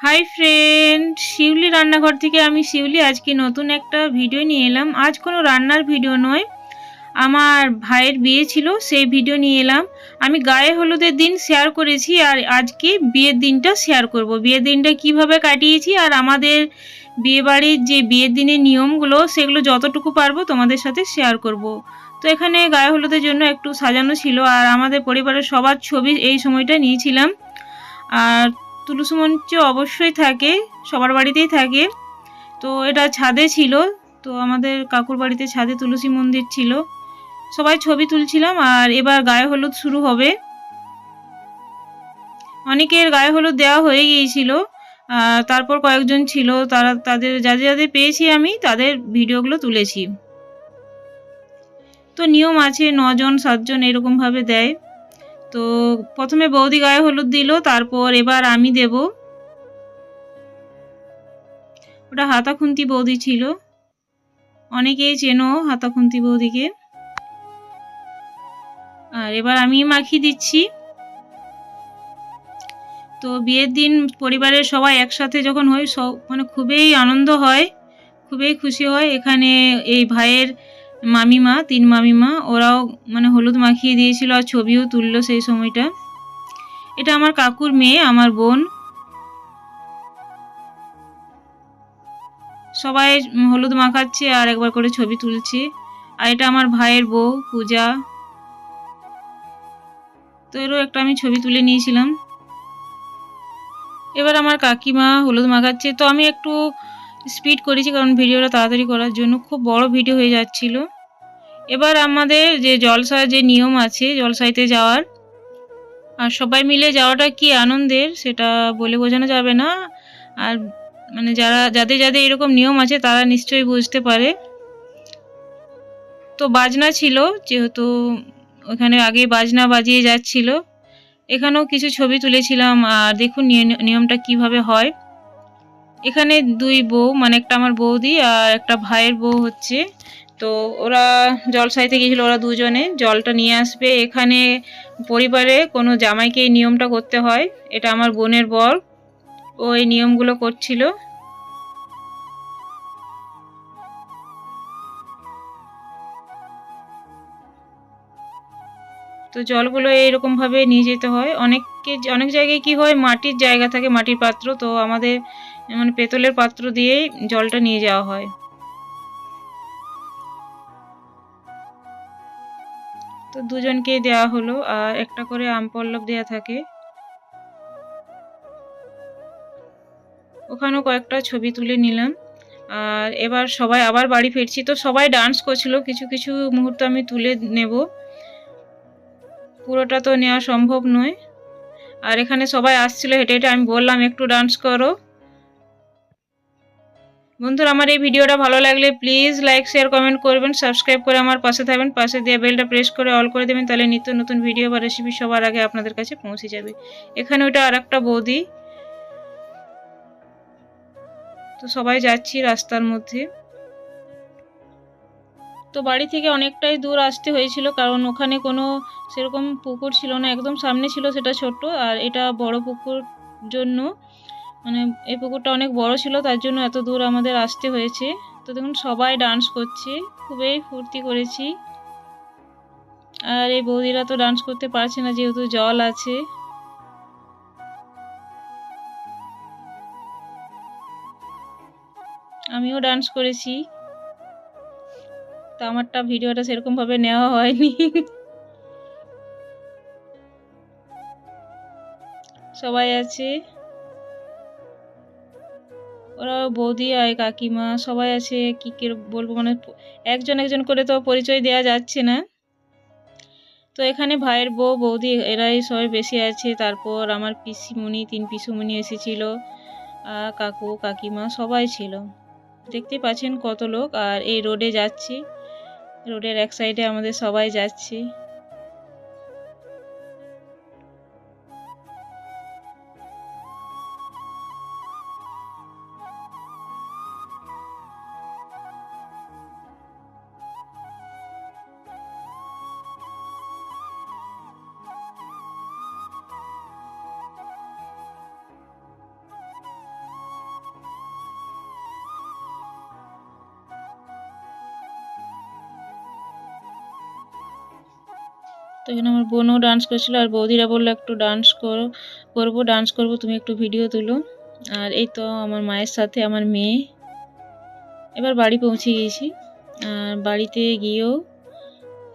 Hi friend শিউলি রান্নাঘর থেকে আমি শিউলি আজকে নতুন একটা ভিডিও নিয়ে এলাম। আজ কোনো রান্নার ভিডিও নয়। আমার ভাইয়ের বিয়ে ছিল, সেই ভিডিও নিয়ে এলাম। আমি গায়ে হলুদের দিন শেয়ার করেছি আর আজকে বিয়ের দিনটা শেয়ার করব। বিয়ের দিনটা কীভাবে কাটিয়েছি আর আমাদের বিয়েবাড়ির যে বিয়ের দিনের নিয়মগুলো, সেগুলো যতটুকু পারব তোমাদের সাথে শেয়ার করব। তো এখানে গায়ে হলুদের জন্য একটু সাজানো ছিল আর আমাদের পরিবারের সবার ছবি এই সময়টা নিয়েছিলাম। আর তুলসী মঞ্চ অবশ্যই থাকে, সবার বাড়িতেই থাকে। তো এটা ছাদে ছিল, তো আমাদের কাকুর বাড়িতে ছাদে তুলসী মন্দির ছিল। সবাই ছবি তুলছিলাম আর এবার গায়ে হলুদ শুরু হবে। অনেকের গায়ে হলুদ দেওয়া হয়ে গিয়েছিল তারপর কয়েকজন ছিল, তারা তাদের যাদের যাদের পেয়েছি আমি, তাদের ভিডিওগুলো তুলেছি। তো নিয়ম আছে, নজন, সাতজন এরকমভাবে দেয়। তো প্রথমে বৌদি গায়ে হলুদ দিল, তারপর এবার আমি দেব। ওটা হাতাখুন্তি বৌদি ছিল। অনেকেই চেনো হাতাখুন্তি বৌদিকে। আর এবার আমি মাখিয়ে দিচ্ছি। তো বিয়ের দিন পরিবারের সবাই একসাথে যখন হয়, সব মানে খুবই আনন্দ হয়, খুবই খুশি হয়। এখানে এই ভাইয়ের মামিমা, তিন মামিমা, ওরাও মানে হলুদ মাখিয়ে দিয়েছিল আর ছবিও তুললো সেই সময়টা। এটা আমার কাকুর মেয়ে, আমার বোন। সবাই হলুদ মাখাচ্ছে আর একবার করে ছবি তুলছে। আর এটা আমার ভাইয়ের বউ, পূজা। তো এরও একটা আমি ছবি তুলে নিয়েছিলাম। এবার আমার কাকিমা হলুদ মাখাচ্ছে। তো আমি একটু স্পিড করেছি কারণ ভিডিওটা তাড়াতাড়ি করার জন্য খুব বড় ভিডিও হয়ে যাচ্ছিল। এবার আমাদের যে জলসায় যে নিয়ম আছে, জলসাইতে যাওয়ার, আর সবাই মিলে যাওয়াটা কি আনন্দের সেটা বলে বোঝানো যাবে না। আর মানে যারা, যাদের যাদের এরকম নিয়ম আছে তারা নিশ্চয়ই বুঝতে পারে। তো বাজনা ছিল, যেহেতু ওখানে আগে বাজনা বাজিয়ে যাচ্ছিল। এখানেও কিছু ছবি তুলেছিলাম, আর দেখুন নিয়মটা কীভাবে হয়। এখানে দুই বউ মানে একটা আমার বৌদি আর একটা ভাইয়ের বউ হচ্ছে। তো ওরা জল সাইতে গিয়েছিল ওরা দুজনে। জলটা নিয়ে আসবে। এখানে পরিবারে কোনো জামাইকে এই নিয়মটা করতে হয়। এটা আমার বোনের বর, ও এই নিয়মগুলো করছিল। তো জলগুলো এইরকমভাবে নিয়ে যেতে হয়। অনেককে অনেক জায়গায় কি হয়, মাটির জায়গা থাকে, মাটির পাত্র, তো আমাদের মানে পেতলের পাত্র দিয়েই জলটা নিয়ে যাওয়া হয়। তো দুজনকে দেওয়া হলো, আর একটা করে আম পল্লব দেওয়া থাকে। ওখানেও কয়েকটা ছবি তুলে নিলাম। আর এবার সবাই আবার বাড়ি ফিরছি, তো সবাই ডান্স করছিল, কিছু কিছু মুহূর্ত আমি তুলে নেব। পুরোটা তো নেওয়া সম্ভব নয়। আর এখানে সবাই আসছিল, হেঁটে হেঁটে আমি বললাম, একটু ডান্স করো। বন্ধুরা, আমার এই ভিডিওটা ভালো লাগলে প্লিজ লাইক শেয়ার কমেন্ট করবেন সাবস্ক্রাইব করে আমার পাশে থাকবেন, পাশে দিয়ে বেলটা প্রেস করে অল করে দেবেন, তাহলে নিত্য নতুন ভিডিও বা রেসিপি সবার আগে আপনাদের কাছে পৌঁছে যাবে। এখানে ওটা আর একটা বৌদি। তো সবাই যাচ্ছি রাস্তার মধ্যে। তো বাড়ি থেকে অনেকটাই দূর আসতে হয়েছিল, কারণ ওখানে কোনো সেরকম পুকুর ছিল না, একদম সামনে ছিল সেটা ছোট আর এটা বড় পুকুর জন্য মানে এই পুকুরটা অনেক বড় ছিল, তার জন্য এত দূর আমাদের আসতে হয়েছে। তো দেখুন, সবাই ডান্স করছে, খুবই ফুর্তি করেছি। আর এই বৌদিরা তো ডান্স করতে পারছে না, যেহেতু জল আছে। আমিও ডান্স করেছি। তো আমারটা ভিডিওটা সেরকমভাবে নেওয়া হয়নি। সবাই আছে? ওরা বৌদি আর কাকিমা সবাই আছে, কি কি বলব মানে একজন একজন করে তো পরিচয় দেওয়া যাচ্ছে না। তো এখানে ভাইয়ের বউ, বৌদি এরাই সবাই বেশি আছে, তারপর আমার পিসিমণি, তিন পিসুমণি এসেছিল, আর কাকু, কাকিমা সবাই ছিল। দেখতে পাচ্ছেন কত লোক, আর এই রোডে যাচ্ছি। রোডের এক সাইডে আমাদের সবাই যাচ্ছি। তো এখানে আমার বোনও ডান্স করছিল আর বৌদিরা বলল, একটু ডান্স করো, করব ডান্স করব, তুমি একটু ভিডিও তুলো। আর এই তো আমার মায়ের সাথে আমার মেয়ে। এবার বাড়ি পৌঁছে গিয়েছি। আর বাড়িতে গিয়েও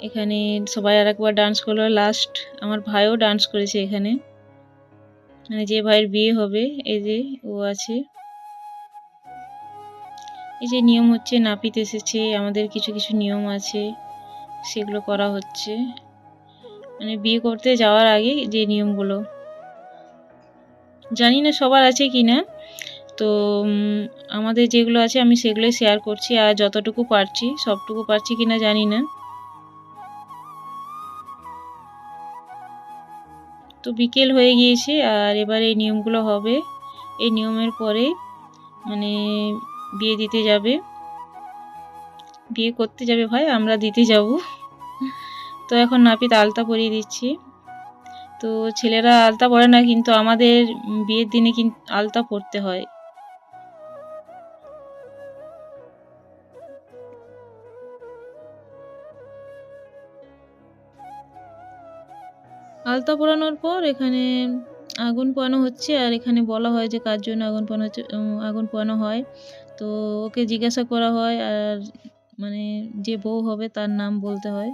এখানে সবাই আর একবার ডান্স করল। লাস্ট আমার ভাইও ডান্স করেছে এখানে। মানে যে ভাইয়ের বিয়ে হবে, এই যে ও আছে। এই যে নিয়ম হচ্ছে, নাপিত এসেছে, আমাদের কিছু কিছু নিয়ম আছে, সেগুলো করা হচ্ছে। মানে বিয়ে করতে যাওয়ার আগে যে নিয়মগুলো। জানি না সবার আছে কি না। তো আমাদের যেগুলো আছে আমি সেগুলোই শেয়ার করছি আর যতটুকু পারছি, সবটুকু পারছি কি না জানি না। তো বিকেল হয়ে গিয়েছে আর এবার এই নিয়মগুলো হবে। এই নিয়মের পরে মানে বিয়ে দিতে যাবে। বিয়ে করতে যাবে ভাই, আমরা দিতে যাব। তো এখন নাপিত আলতা পরিয়ে দিচ্ছি। তো ছেলেরা আলতা পরে না, কিন্তু আমাদের বিয়ের দিনে কিন্তু আলতা পরতে হয়। আলতা পরানোর পর এখানে আগুন পোয়ানো হচ্ছে, আর এখানে বলা হয় যে কার জন্য আগুন পোয়ানো হচ্ছে আগুন পোয়ানো হয়। তো ওকে জিজ্ঞাসা করা হয়, আর মানে যে বউ হবে তার নাম বলতে হয়।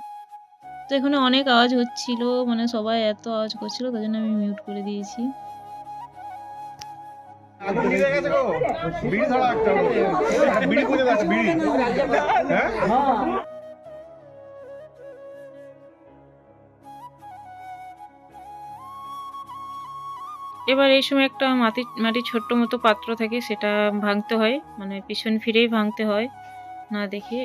তো এখানে অনেক আওয়াজ হচ্ছিল মানে সবাই এত আওয়াজ করছিল তাই জন্য আমি মিউট করে দিয়েছি। এবার এই সময় একটা মাটি মাটির ছোট্ট মতো পাত্র থাকে, সেটা ভাঙতে হয় মানে পিছন ফিরেই ভাঙতে হয়। না দেখে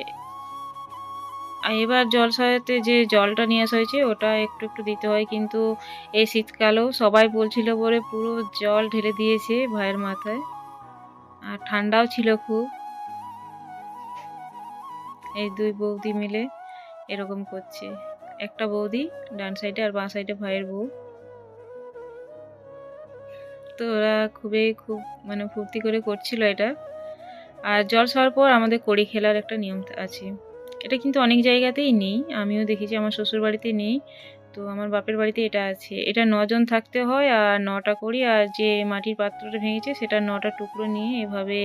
এবার জল সাজাতে যে জলটা নিয়ে আসা হয়েছে, ওটা একটু একটু দিতে হয়। কিন্তু এই শীতকালেও সবাই বলছিল বলে পুরো জল ঢেলে দিয়েছে ভাইয়ের মাথায়। আর ঠান্ডাও ছিল খুব। এই দুই বৌদি মিলে এরকম করছে। একটা বৌদি ডান সাইডে আর বাঁ সাইডে ভাইয়ের বউ। তো ওরা খুবই খুব মানে ফুর্তি করে করছিল এটা। আর জল খাওয়ার পর আমাদের কড়ি খেলার একটা নিয়ম আছে। এটা কিন্তু অনেক জায়গাতেই নেই। আমিও দেখেছি আমার শ্বশুর বাড়িতে নেই। তো আমার বাপের বাড়িতে এটা আছে। এটা নজন থাকতে হয় আর নটা করি আর যে মাটির পাত্রটা ভেঙেছে সেটা নটা টুকরো নিয়ে এভাবে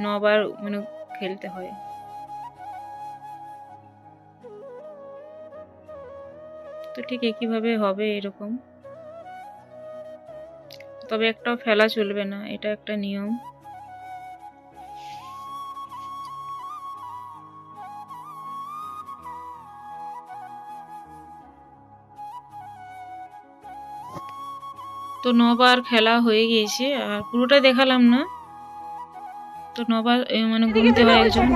নবার মানে খেলতে হয়। তো ঠিক একইভাবে হবে এরকম। তবে একটাও ফেলা চলবে না। এটা একটা নিয়ম। তো নবার খেলা হয়ে গিয়েছে আর পুরোটা দেখালাম না। তো নবার মানে গুনতে হয় একজন।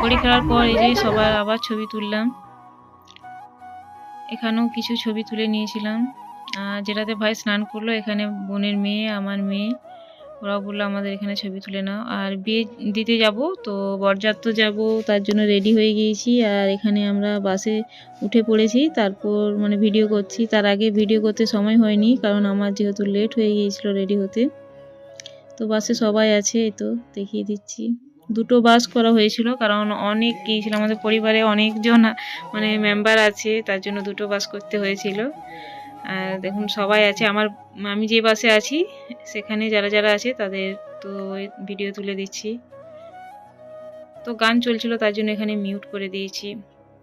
করে খেলার পর এই যে সবার আবার ছবি তুললাম। এখানেও কিছু ছবি তুলে নিয়েছিলাম। আর যেটাতে ভাই স্নান করল এখানে বোনের মেয়ে আমার মেয়ে। ওরা বলল, আমাদের এখানে ছবি তুলে নাও। আর বিয়ে দিতে যাব, তো বরযাত্র যাব, তার জন্য রেডি হয়ে গিয়েছি। আর এখানে আমরা বাসে উঠে পড়েছি, তারপর মানে ভিডিও করছি। তার আগে ভিডিও করতে সময় হয়নি, কারণ আমার যেহেতু লেট হয়ে গিয়েছিল রেডি হতে। তো বাসে সবাই আছে তো দেখিয়ে দিচ্ছি। দুটো বাস করা হয়েছিল, কারণ অনেক গিয়েছিল। আমাদের পরিবারে অনেকজন মানে মেম্বার আছে, তার জন্য দুটো বাস করতে হয়েছিল। আর দেখুন, সবাই আছে। আমার, আমি যে বাসে আছি, সেখানে যারা যারা আছে, তাদের তো ভিডিও তুলে দিচ্ছি। তো গান চলছিল, তার জন্য এখানে মিউট করে দিয়েছি।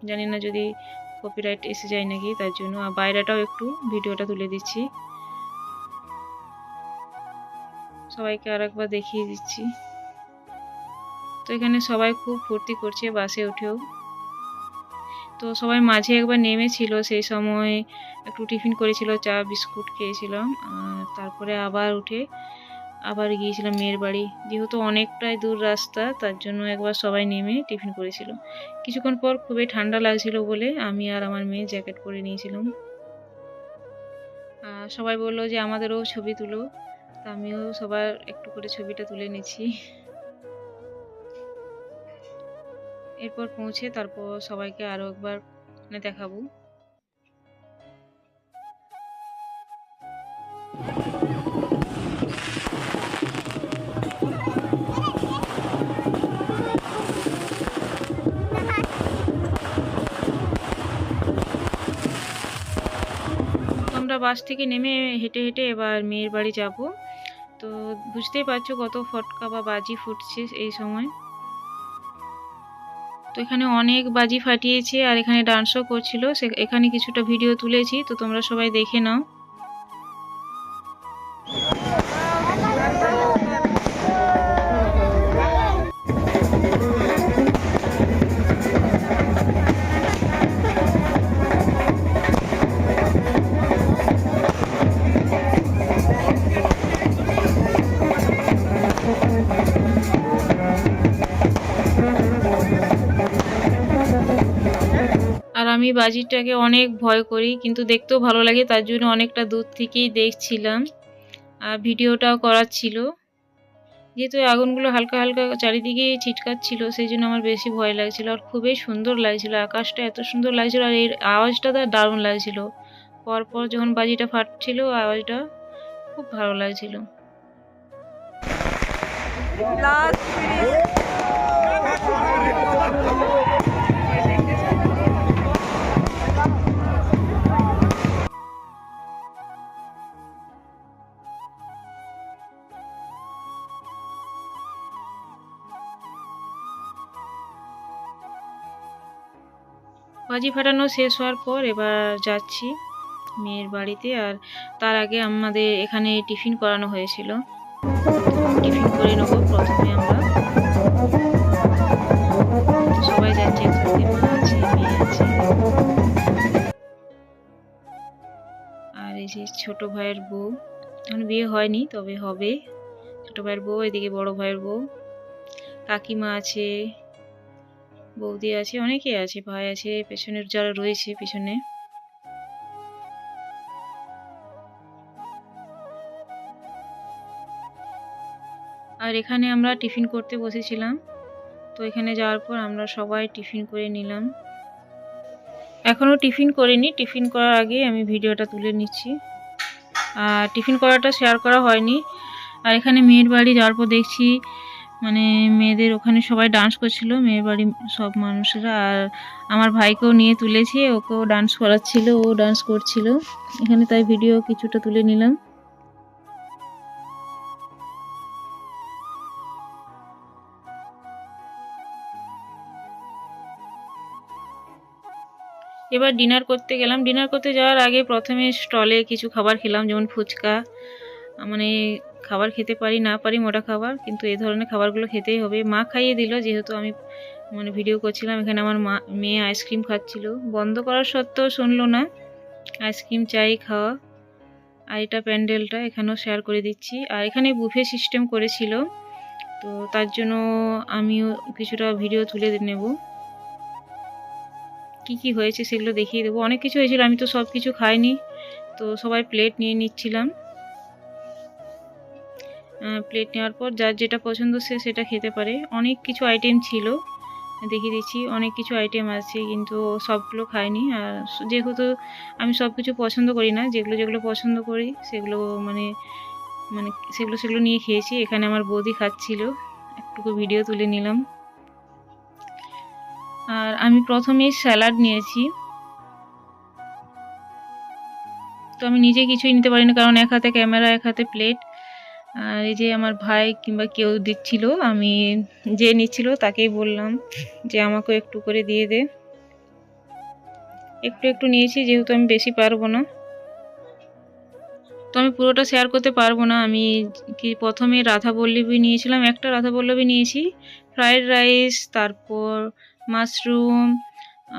জানি না যদি কপিরাইট এসে যায় নাকি, তার জন্য। আর বাইরেটাও একটু ভিডিওটা তুলে দিচ্ছি। সবাইকে আর একবার দেখিয়ে দিচ্ছি। তো এখানে সবাই খুব ফুর্তি করছে বাসে উঠেও। তো সবাই মাঝে একবার নেমেছিল, সেই সময় একটু টিফিন করেছিল, চা, বিস্কুট খেয়েছিলাম তারপরে আবার উঠে আবার গিয়েছিলাম মেয়ের বাড়ি। যেহেতু অনেকটাই দূর রাস্তা, তার জন্য একবার সবাই নেমে টিফিন করেছিল। কিছুক্ষণ পর খুবই ঠান্ডা লাগছিল বলে আমি আর আমার মেয়ে জ্যাকেট পরে নিয়েছিলাম। সবাই বলল যে, আমাদেরও ছবি তুলো। তা আমিও সবার একটু করে ছবিটা তুলে নিচ্ছি এরপর পৌঁছে তারপর সবাইকে আরও একবার দেখাবো। আমরা বাস থেকে নেমে হেঁটে হেঁটে এবার মেয়ের বাড়ি যাব। তো বুঝতেই পারছ কত ফটকা বা বাজি ফুটছে এই সময়। তো এখানে অনেক বাজি ফাটিয়েছে আর এখানে ডান্সও করছিল। সে, এখানে কিছুটা ভিডিও তুলেছি, তো তোমরা সবাই দেখে নাও। আমি বাজিটাকে অনেক ভয় করি, কিন্তু দেখতেও ভালো লাগে, তার জন্য অনেকটা দূর থেকেই দেখছিলাম। আর ভিডিওটাও করার ছিল। যেহেতু আগুনগুলো হালকা হালকা চারিদিকে ছিটকাচ্ছিল, সেই জন্য আমার বেশি ভয় লাগছিল। আর খুবই সুন্দর লাগছিল, আকাশটা এত সুন্দর লাগছিল, আর এর আওয়াজটা তো দারুণ লাগছিল। পরপর যখন বাজিটা ফাটছিল, আওয়াজটা খুব ভালো লাগছিল। Last বাজি ফাটানো শেষ হওয়ার পর এবার যাচ্ছি মেয়ের বাড়িতে আর তার আগে আমাদের এখানে টিফিন করানো হয়েছিল। টিফিন করে নেব প্রথমে আমরা। সবাই যাচ্ছে একসাথে আছে। আর এই যে ছোট ভাইয়ের বউ, এখন বিয়ে হয়নি, তবে হবে। ছোট ভাইয়ের বউ, এদিকে বড় ভাইয়ের বউ। কাকিমা আছে বৌদি আছে অনেকে আছে, ভাই আছে, পেছনের যারা রয়েছে, পিছনে। আর এখানে আমরা টিফিন করতে বসেছিলাম। তো এখানে যাওয়ার পর আমরা সবাই টিফিন করে নিলাম। এখনও টিফিন করিনি, টিফিন করার আগে আমি ভিডিওটা তুলে নিচ্ছি। আর টিফিন করাটা শেয়ার করা হয়নি। আর এখানে মেয়ের বাড়ি যাওয়ার পর দেখছি মানে মেয়েদের ওখানে সবাই ডান্স করছিল, মেয়ের বাড়ির সব মানুষেরা, আর আমার ভাইকেও নিয়ে তুলেছে, ওকেও ডান্স করাচ্ছিল, ও ডান্স করছিল। এখানে তাই ভিডিও কিছুটা তুলে নিলাম। এবার ডিনার করতে গেলাম। ডিনার করতে যাওয়ার আগে প্রথমে স্টলে কিছু খাবার খেলাম, যেমন ফুচকা মানে খাবার খেতে পারি, না পারি মোটা খাবার, কিন্তু এই ধরনের খাবারগুলো খেতেই হবে। মা খাইয়ে দিল, যেহেতু আমি মানে ভিডিও করছিলাম, এখানে আমার মা, মেয়ে আইসক্রিম খাচ্ছিল। বন্ধ করার সত্ত্বেও শুনলো না। আইসক্রিম চাই, খাওয়া, আর এটা প্যান্ডেলটা এখানেও শেয়ার করে দিচ্ছি। আর এখানে বুফে সিস্টেম করেছিল, তো তার জন্য আমিও কিছুটা ভিডিও তুলে নেব। কি কি হয়েছে সেগুলো দেখিয়ে দেবো। অনেক কিছু হয়েছিল, আমি তো সব কিছু খাইনি, তো সবাই প্লেট নিয়ে নিচ্ছিলাম। প্লেট নেওয়ার পর যার যেটা পছন্দ সে সেটা খেতে পারে। অনেক কিছু আইটেম ছিল, দেখিয়ে দিচ্ছি, অনেক কিছু আইটেম আছে, কিন্তু সবগুলো খাইনি আর যেহেতু আমি সব কিছু পছন্দ করি না, যেগুলো যেগুলো পছন্দ করি, সেগুলো মানে মানে সেগুলো সেগুলো নিয়ে খেয়েছি। এখানে আমার বৌদি খাচ্ছিল, একটুকু ভিডিও তুলে নিলাম। আর আমি প্রথমেই স্যালাড নিয়েছি। তো আমি নিজে কিছুই নিতে পারি না কারণ এক হাতে ক্যামেরা এক হাতে প্লেট আর এই যে আমার ভাই কিংবা কেউ দিচ্ছিল, আমি যে নিচ্ছিল তাকেই বললাম যে আমাকেও একটু করে দিয়ে দে। একটু একটু নিয়েছি, যেহেতু আমি বেশি পারব না। তো আমি পুরোটা শেয়ার করতে পারব না। আমি কি প্রথমে রাধা বল্লভী নিয়েছিলাম, একটা রাধা বল্লভী নিয়েছি। ফ্রায়েড রাইস তারপর মাশরুম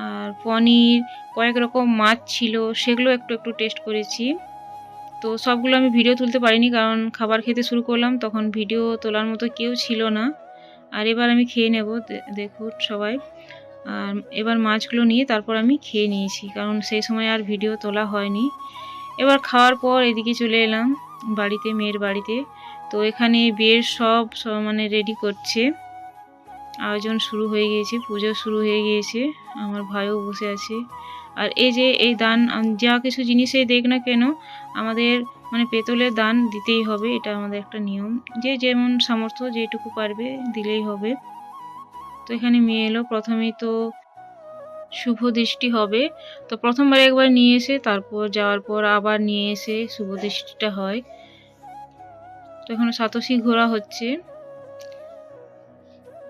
আর পনির, কয়েক রকম মাছ ছিল, সেগুলো একটু একটু টেস্ট করেছি। তো সবগুলো আমি ভিডিও তুলতে পারিনি, কারণ খাবার খেতে শুরু করলাম, তখন ভিডিও তোলার মতো কেউ ছিল না। আর এবার আমি খেয়ে নেব দেখুন সবাই। আর এবার মাছগুলো নিয়ে তারপর আমি খেয়ে নিয়েছি, কারণ সেই সময় আর ভিডিও তোলা হয়নি। এবার খাওয়ার পর এদিকে চলে এলাম, বাড়িতে, মেয়ের বাড়িতে। তো এখানে বিয়ের সব মানে রেডি করছে। আয়োজন শুরু হয়ে গিয়েছে, পুজো শুরু হয়ে গিয়েছে, আমার ভাইও বসে আছে। আর এই যে এই দান যা কিছু জিনিসেই দেখ না কেন, আমাদের মানে পেতলের দান দিতেই হবে, এটা আমাদের একটা নিয়ম। যে যেমন সামর্থ্য যেটুকু পারবে দিলেই হবে। তো এখানে মেয়ে এলো, প্রথমেই তো শুভ দৃষ্টি হবে। তো প্রথমবার একবার নিয়ে এসে, তারপর যাওয়ার পর আবার নিয়ে এসে শুভ দৃষ্টিটা হয়। তো এখানে সাতশী ঘোরা হচ্ছে।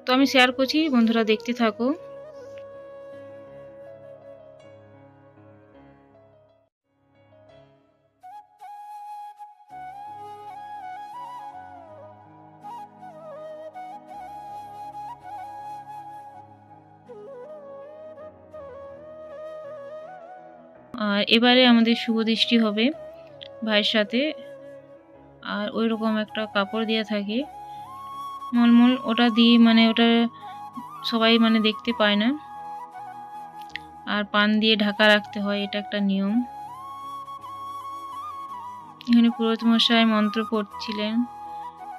তো আমি শেয়ার করছি, বন্ধুরা দেখতে থাকো। আর এবারে আমাদের শুভ দৃষ্টি হবে ভাইয়ের সাথে। আর ওই রকম একটা কাপড় দেওয়া থাকে। মলমল ওটা দিয়ে মানে ওটা সবাই মানে দেখতে পায় না। আর পান দিয়ে ঢাকা রাখতে হয়, এটা একটা নিয়ম। এখানে পুরোহিত মশাই মন্ত্র পড়ছিলেন।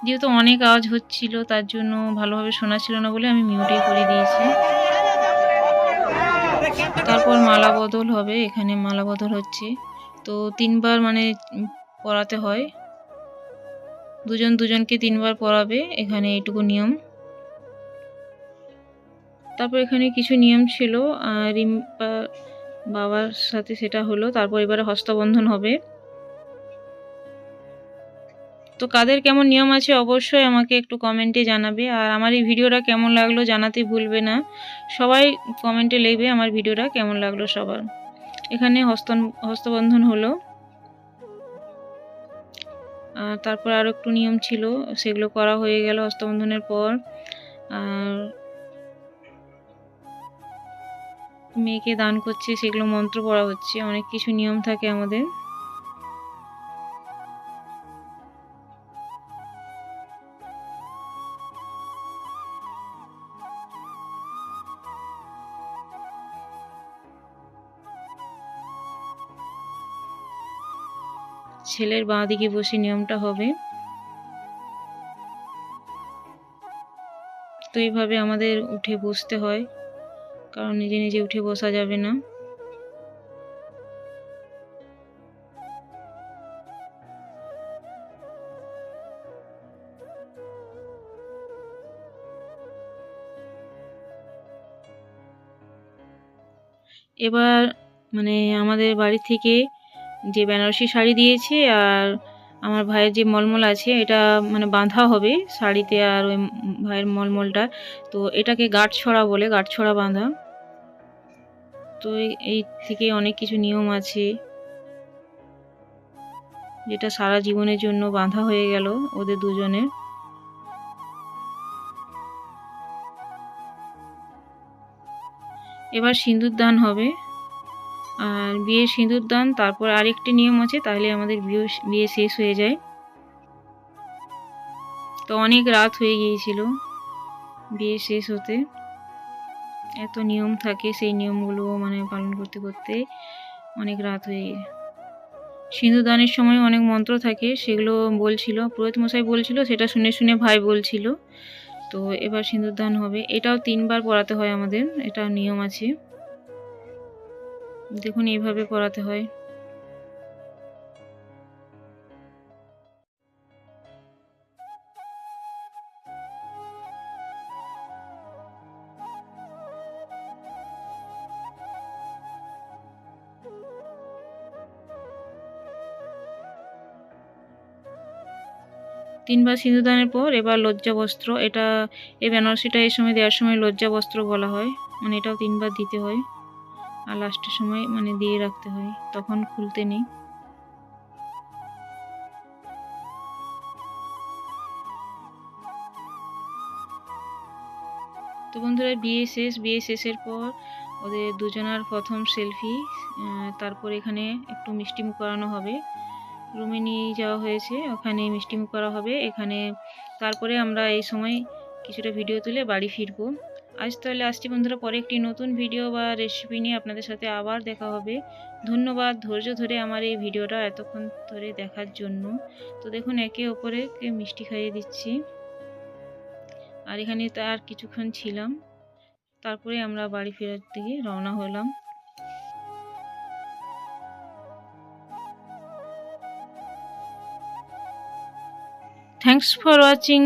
যেহেতু অনেক আওয়াজ হচ্ছিল, তার জন্য ভালোভাবে শোনা ছিল না বলে আমি মিউটে করে দিয়েছি। তারপর মালা বদল হবে, এখানে মালা বদল হচ্ছে। তো তিনবার মানে পরাতে হয়। দুজন দুজনকে তিনবার পরাবে, এখানে এইটুকু নিয়ম। তারপর এখানে কিছু নিয়ম ছিল আর রিম্পা বাবার সাথে সেটা হলো, তারপর এবারে হস্তবন্ধন হবে। তো কাদের কেমন নিয়ম আছে অবশ্যই আমাকে একটু কমেন্টে জানাবে। আর আমার এই ভিডিওটা কেমন লাগল জানাতে ভুলবে না। সবাই কমেন্টে লিখবে আমার ভিডিওটা কেমন লাগল সবার। এখানে হস্ত হস্তবন্ধন হলো। আর তারপর আরও একটু নিয়ম ছিল, সেগুলো করা হয়ে গেল হস্তবন্ধনের পর। আর মেয়েকে দান করছে, সেগুলো মন্ত্র পড়া হচ্ছে, অনেক কিছু নিয়ম থাকে আমাদের। ছেলের বাঁ দিকে বসে নিয়মটা হবে। তো এইভাবে আমাদের উঠে বসতে হয়, কারণ নিজে নিজে উঠে বসা যাবে না। এবার মানে আমাদের বাড়ি থেকে যে বেনারসি শাড়ি দিয়েছে আর আমার ভাইয়ের যে মলমল আছে, এটা মানে বাঁধা হবে শাড়িতে আর ওই ভাইয়ের মলমলটা তো এটাকে গাঁট ছড়া বলে গাঁট ছড়া বাঁধা। তো এই থেকে অনেক কিছু নিয়ম আছে। যেটা সারা জীবনের জন্য বাঁধা হয়ে গেল ওদের দুজনের। এবার সিঁদুর দান হবে। আর বিয়ে সিঁদুর দান, তারপর আরেকটি নিয়ম আছে, তাহলে আমাদের বিয়ে বিয়ে শেষ হয়ে যায়। তো অনেক রাত হয়ে গিয়েছিল বিয়ে শেষ হতে। এত নিয়ম থাকে সেই নিয়মগুলো মানে পালন করতে করতে অনেক রাত হয়ে গিয়ে। সিঁদুর দানের সময় অনেক মন্ত্র থাকে, সেগুলো বলছিল পুরোহিত মশাই বলছিল, সেটা শুনে শুনে ভাই বলছিল। তো এবার সিঁদুর দান হবে। এটাও তিনবার পড়াতে হয় আমাদের, এটা নিয়ম আছে। দেখুন, এইভাবে করাতে হয়। তিনবার সিঁদুরদানের পর এবার লজ্জা বস্ত্র। এটা, এই বেনারসিটা এই সময় দেওয়ার সময় লজ্জা বস্ত্র বলা হয়। মানে এটাও তিনবার দিতে হয়। আর লাস্টের সময় মানে দিয়ে রাখতে হয়, তখন খুলতে নেই। তো বন্ধুরা, বিয়ে শেষ, বিয়ে শেষের পর ওদের দুজনার প্রথম সেলফি তারপর এখানে একটু মিষ্টিমুখ করানো হবে। রুমে নিয়ে যাওয়া হয়েছে, ওখানে মিষ্টিমুখ করা হবে, এখানে তারপরে আমরা এই সময় কিছুটা ভিডিও তুলে বাড়ি ফিরবো। আজ তাহলে আসছি বন্ধুরা, পরে একটি নতুন ভিডিও বা রেসিপি নিয়ে আপনাদের সাথে আবার দেখা হবে। ধন্যবাদ ধৈর্য ধরে আমার এই ভিডিওটা এতক্ষণ ধরে দেখার জন্য। তো দেখুন, একে অপরকে মিষ্টি খাইয়ে দিচ্ছি। আর এখানে তার কিছুক্ষণ ছিলাম। তারপরে আমরা বাড়ি ফেরার দিকে রওনা হলাম। Thanks for watching